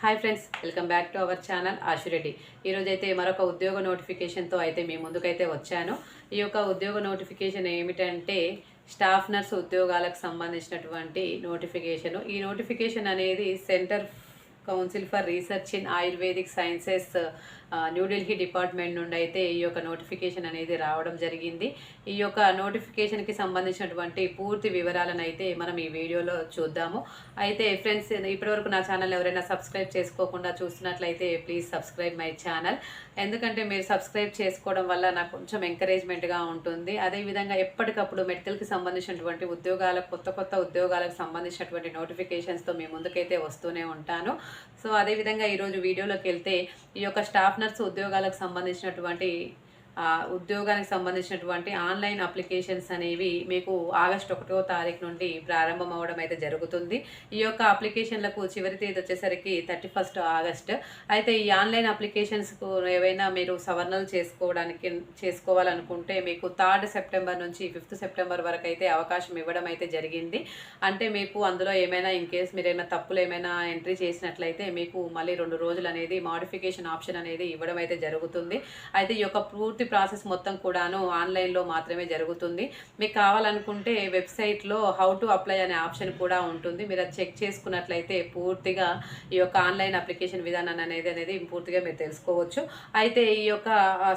Hi friends welcome back to our channel Ashureddy ఈరోజైతే మరొక ఉద్యోగ నోటిఫికేషన్తో అయితే మీ ముందుకైతే వచ్చాను. ఈ యొక్క ఉద్యోగ నోటిఫికేషన్ ఏమిటంటే స్టాఫ్ నర్స్ ఉద్యోగాలకు సంబంధించినటువంటి నోటిఫికేషన్ ఈ నోటిఫికేషన్ అనేది centre council for research in Ayurvedic sciences New Delhi department నుండి అయితే ఈ యొక్క నోటిఫికేషన్ అనేది రావడం జరిగింది. ఈ యొక్క నోటిఫికేషన్కి సంబంధించినటువంటి పూర్తి వివరాలను అయితే మనం ఈ వీడియోలో చూద్దాము. అయితే ఫ్రెండ్స్ ఇప్పటివరకు నా ఛానల్ ఎవరైనా సబ్స్క్రైబ్ చేసుకోకుండా చూస్తున్నట్లయితే ప్లీజ్ సబ్స్క్రైబ్ మై ఛానల్ ఎందుకంటే మీరు సబ్స్క్రైబ్ చేసుకోవడం వల్ల నాకు కొంచెం ఎంకరేజ్మెంట్గా ఉంటుంది. అదేవిధంగా ఎప్పటికప్పుడు మెడికల్కి సంబంధించినటువంటి ఉద్యోగాలకు కొత్త కొత్త ఉద్యోగాలకు సంబంధించినటువంటి నోటిఫికేషన్స్తో మీ ముందుకైతే వస్తూనే ఉంటాను. సో అదేవిధంగా ఈరోజు వీడియోలోకి వెళ్తే ఈ యొక్క స్టాఫ్ పార్ట్నర్స్ ఉద్యోగాలకు సంబంధించినటువంటి ఉద్యోగానికి సంబంధించినటువంటి ఆన్లైన్ అప్లికేషన్స్ అనేవి మీకు ఆగస్ట్ ఒకటో తారీఖు నుండి ప్రారంభం అవడం అయితే జరుగుతుంది. ఈ యొక్క అప్లికేషన్లకు చివరి తేదీ వచ్చేసరికి థర్టీ ఫస్ట్ ఆగస్ట్. అయితే ఈ ఆన్లైన్ అప్లికేషన్స్కు ఏవైనా మీరు సవరణలు చేసుకోవడానికి చేసుకోవాలనుకుంటే మీకు థర్డ్ సెప్టెంబర్ నుంచి ఫిఫ్త్ సెప్టెంబర్ వరకు అయితే అవకాశం ఇవ్వడం అయితే జరిగింది. అంటే మీకు అందులో ఏమైనా ఇన్ కేస్ మీరు ఏమైనా తప్పులు ఏమైనా ఎంట్రీ చేసినట్లయితే మీకు మళ్ళీ రెండు రోజులు అనేది మాడిఫికేషన్ ఆప్షన్ అనేది ఇవ్వడం అయితే జరుగుతుంది. అయితే ఈ యొక్క పూర్తి ప్రాసెస్ మొత్తం కూడాను ఆన్లైన్లో మాత్రమే జరుగుతుంది. మీకు కావాలనుకుంటే వెబ్సైట్లో హౌ టు అప్లై అనే ఆప్షన్ కూడా ఉంటుంది. మీరు అది చెక్ చేసుకున్నట్లయితే పూర్తిగా ఈ యొక్క ఆన్లైన్ అప్లికేషన్ విధానం అనేది అనేది పూర్తిగా మీరు తెలుసుకోవచ్చు. అయితే ఈ యొక్క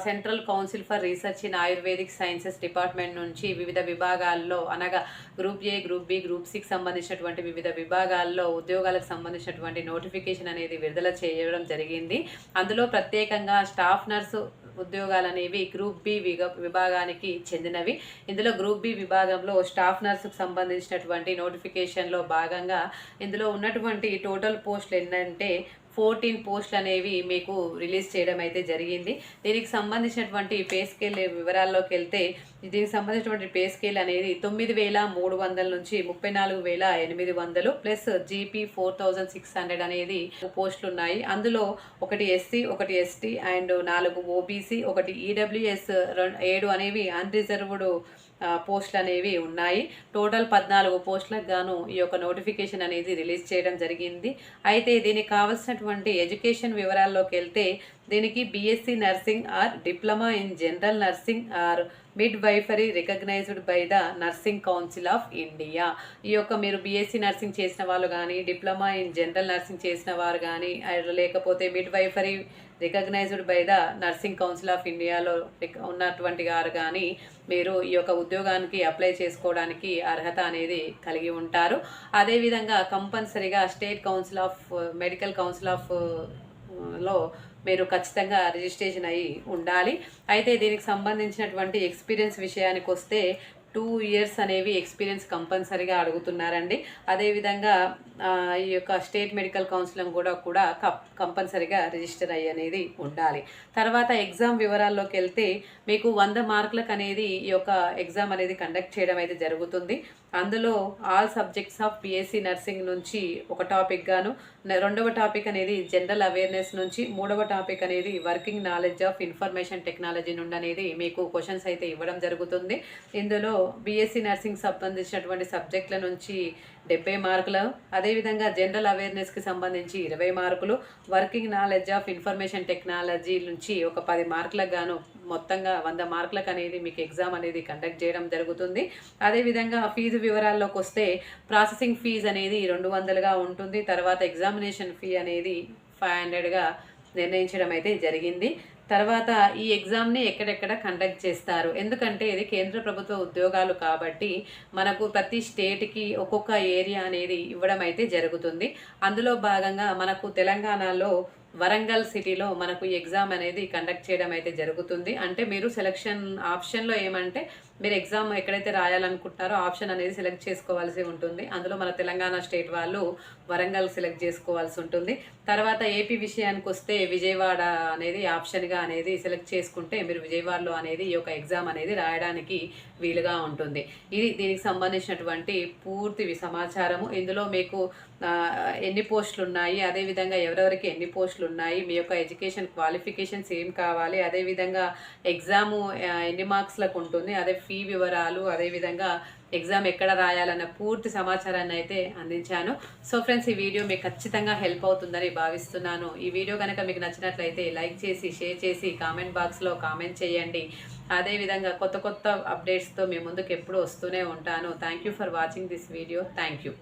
central council for research in Ayurvedic sciences department నుంచి వివిధ విభాగాల్లో అనగా group A group B group సికి సంబంధించినటువంటి వివిధ విభాగాల్లో ఉద్యోగాలకు సంబంధించినటువంటి నోటిఫికేషన్ అనేది విడుదల చేయడం జరిగింది. అందులో ప్రత్యేకంగా స్టాఫ్ నర్సు ఉద్యోగాలు అనేవి గ్రూప్ బి విభాగానికి చెందినవి. ఇందులో గ్రూప్ బి విభాగంలో స్టాఫ్ నర్సుకు సంబంధించినటువంటి నోటిఫికేషన్లో భాగంగా ఇందులో ఉన్నటువంటి టోటల్ పోస్టులు ఏంటంటే ఫోర్టీన్ పోస్టులు అనేవి మీకు రిలీజ్ చేయడం అయితే జరిగింది. దీనికి సంబంధించినటువంటి పే స్కేల్ వివరాల్లోకి వెళ్తే దీనికి సంబంధించినటువంటి పే స్కేల్ అనేది తొమ్మిది వేల మూడు వందల నుంచి ముప్పై నాలుగు వేల ఎనిమిది వందలు plus GP four thousand six hundred అనేది పోస్టులు ఉన్నాయి. అందులో ఒకటి ఎస్సీ ఒకటి ఎస్టీ అండ్ నాలుగు ఓబీసీ ఒకటి ఈడబ్ల్యూఎస్ ఏడు అనేవి అన్రిజర్వ్డ్ పోస్టులు అనేవి ఉన్నాయి. టోటల్ పద్నాలుగు పోస్టులకు గాను ఈ యొక్క నోటిఫికేషన్ అనేది రిలీజ్ చేయడం జరిగింది. అయితే దీనికి కావాల్సినటువంటి ఎడ్యుకేషన్ వివరాల్లోకి వెళ్తే దీనికి BSc nursing or diploma in general nursing or midwifery recognised by the nursing council of India. ఈ యొక్క మీరు బీఎస్సీ నర్సింగ్ చేసిన వాళ్ళు కానీ డిప్లొమా ఇన్ జనరల్ నర్సింగ్ చేసిన వారు కానీ లేకపోతే midwifery recognised by the nursing council of ఇండియాలో ఉన్నటువంటి గారు కానీ మీరు ఈ యొక్క ఉద్యోగానికి అప్లై చేసుకోవడానికి అర్హత అనేది కలిగి ఉంటారు. అదేవిధంగా కంపల్సరీగా state council of medical council ఆఫ్లో మీరు ఖచ్చితంగా రిజిస్ట్రేషన్ అయి ఉండాలి. అయితే దీనికి సంబంధించినటువంటి ఎక్స్పీరియన్స్ విషయానికి వస్తే టూ ఇయర్స్ అనేవి ఎక్స్పీరియన్స్ కంపల్సరీగా అడుగుతున్నారండి. అదేవిధంగా ఈ యొక్క స్టేట్ మెడికల్ కౌన్సిలింగ్ కూడా కూడా కప్- కంపల్సరీగా రిజిస్టర్ అయ్యి అనేది ఉండాలి. తర్వాత ఎగ్జామ్ వివరాల్లోకి వెళ్తే మీకు వంద మార్కులకు అనేది ఈ యొక్క ఎగ్జామ్ అనేది కండక్ట్ చేయడం అయితే జరుగుతుంది. అందులో all subjects of BSc nursing నుంచి ఒక టాపిక్ గాను రెండవ టాపిక్ అనేది జనరల్ అవేర్నెస్ నుంచి మూడవ టాపిక్ అనేది working knowledge of information technology నుండి అనేది మీకు క్వశ్చన్స్ అయితే ఇవ్వడం జరుగుతుంది. ఇందులో బీఎస్సీ నర్సింగ్ సంబంధించినటువంటి సబ్జెక్టుల నుంచి డెబ్బై మార్కులు. అదేవిధంగా జనరల్ అవేర్నెస్కి సంబంధించి ఇరవై మార్కులు. Working knowledge of information technology నుంచి ఒక పది మార్కులకు గాను మొత్తంగా వంద మార్కులకు అనేది మీకు ఎగ్జామ్ అనేది కండక్ట్ చేయడం జరుగుతుంది. అదేవిధంగా ఫీజు వివరాల్లోకి వస్తే ప్రాసెసింగ్ ఫీజు అనేది రెండు వందలుగా ఉంటుంది. తర్వాత ఎగ్జామినేషన్ ఫీ అనేది ఫైవ్ హండ్రెడ్గా నిర్ణయించడం అయితే జరిగింది. తర్వాత ఈ ఎగ్జామ్ని ఎక్కడెక్కడ కండక్ట్ చేస్తారు? ఎందుకంటే ఇది కేంద్ర ప్రభుత్వ ఉద్యోగాలు కాబట్టి మనకు ప్రతి స్టేట్కి ఒక్కొక్క ఏరియా అనేది ఇవ్వడం అయితే జరుగుతుంది. అందులో భాగంగా మనకు తెలంగాణలో వరంగల్ సిటీలో మనకు ఎగ్జామ్ అనేది కండక్ట్ చేయడం అయితే జరుగుతుంది. అంటే మీరు సెలక్షన్ ఆప్షన్లో ఏమంటే మీరు ఎగ్జామ్ ఎక్కడైతే రాయాలనుకుంటున్నారో ఆప్షన్ అనేది సెలెక్ట్ చేసుకోవాల్సి ఉంటుంది. అందులో మన తెలంగాణ స్టేట్ వాళ్ళు వరంగల్ సెలెక్ట్ చేసుకోవాల్సి ఉంటుంది. తర్వాత ఏపీ విషయానికి వస్తే విజయవాడ అనేది ఆప్షన్గా అనేది సెలెక్ట్ చేసుకుంటే మీరు విజయవాడలో అనేది ఈ యొక్క ఎగ్జామ్ అనేది రాయడానికి వీలుగా ఉంటుంది. ఇది దీనికి సంబంధించినటువంటి పూర్తి సమాచారము. ఇందులో మీకు ఎన్ని పోస్టులు ఉన్నాయి అదేవిధంగా ఎవరెవరికి ఎన్ని పోస్టులు ఉన్నాయి మీ యొక్క ఎడ్యుకేషన్ క్వాలిఫికేషన్స్ ఏం కావాలి అదేవిధంగా ఎగ్జాము ఎన్ని మార్క్స్లకు ఉంటుంది అదే ఫీ వివరాలు అదేవిధంగా ఎగ్జామ్ ఎక్కడ రాయాలన్న పూర్తి సమాచారాన్ని అయితే అందించాను. సో ఫ్రెండ్స్ ఈ వీడియో మీకు ఖచ్చితంగా హెల్ప్ అవుతుందని భావిస్తున్నాను. ఈ వీడియో కనుక మీకు నచ్చినట్లయితే లైక్ చేసి షేర్ చేసి కామెంట్ బాక్స్లో కామెంట్ చేయండి. అదేవిధంగా కొత్త కొత్త అప్డేట్స్తో మీ ముందుకు ఎప్పుడూ వస్తూనే ఉంటాను. Thank you for watching this video. Thank you